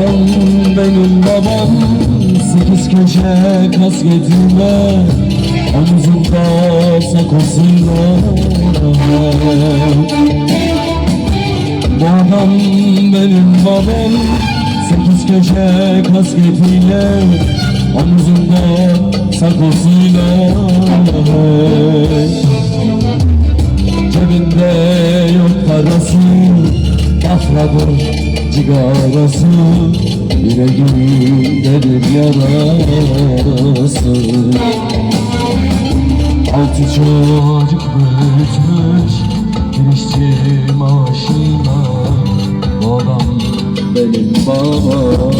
babam benim babam. Sekiz köşe kasketinde Omuzunda sakosunda. Bu adam benim babam. Sekiz köşe kasketiyle Omuzunda sakosuyla Cebinde yok parası Afradır cigarası Yüreğimde bir yarası. Altı çocuk büyütmüş Girişçi maaşına. Bu adam benim babam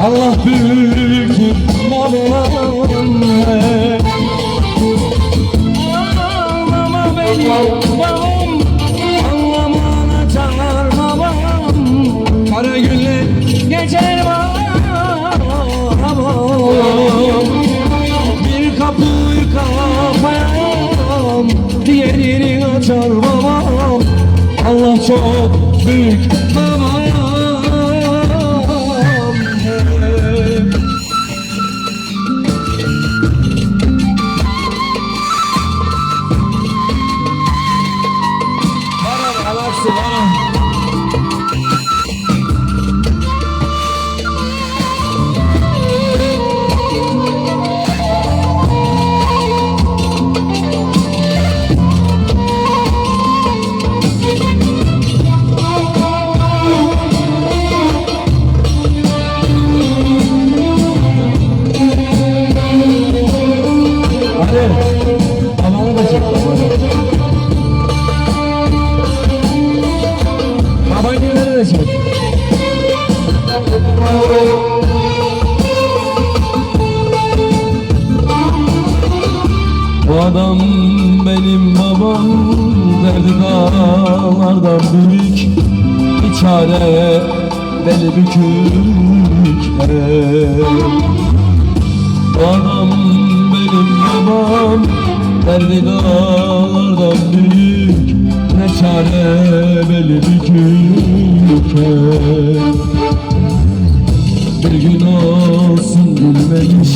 Allah büyüktür babam Ağlama benim babam Ağlama naçar babam. Kara günler geçer babam. Bir kapıyı kapayam Diğerini açar babam. Allah çok büyük Çek. Bu adam benim babam Derdi dağlardan büyük Bir çare beli bükük. Bu adam benim babam Derdi dağlardan büyük Ne çare beli bükük Bir gün olsun bilmemiş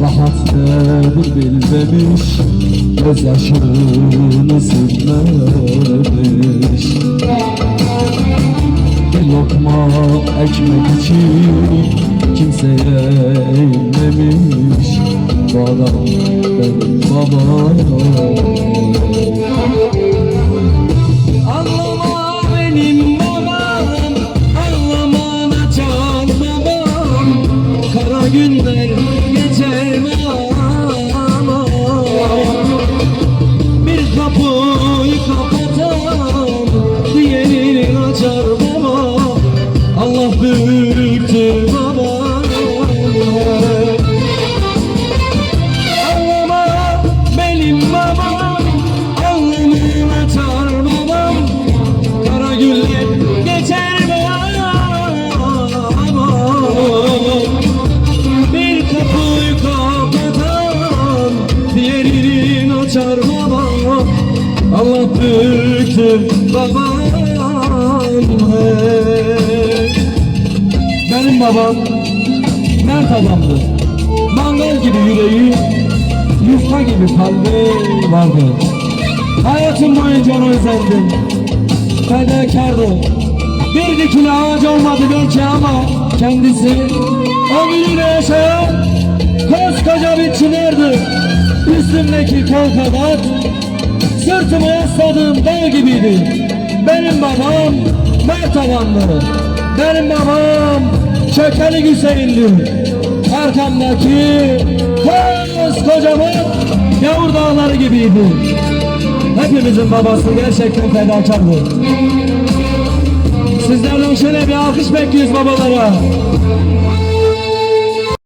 Rahat nedir bilmemiş. Gözyaşını silmemiş bir lokma ekmek için kimseye inmemiş. Bu adam benim babam Baba. Allah büyüktür babam Benim babam mert adamdı. Mangal gibi yüreği Yufka gibi kalbi vardı. Hayatım boyunca onu özendim. Fedakardı. Bir dikili ağaç olmadı belki ama Kendisi ömrünü yaşayan Koskoca bir çınardı Üstümdeki kol kadar Sırtımı yasladığım dağ gibiydi. Benim babam mert adamdı Benim babam çökeli Hüseyin'di Arkamdaki koskocaman Yavur dağları gibiydi. Hepimizin babası gerçekten fedakardı. Sizlerden şöyle bir alkış bekliyoruz babalara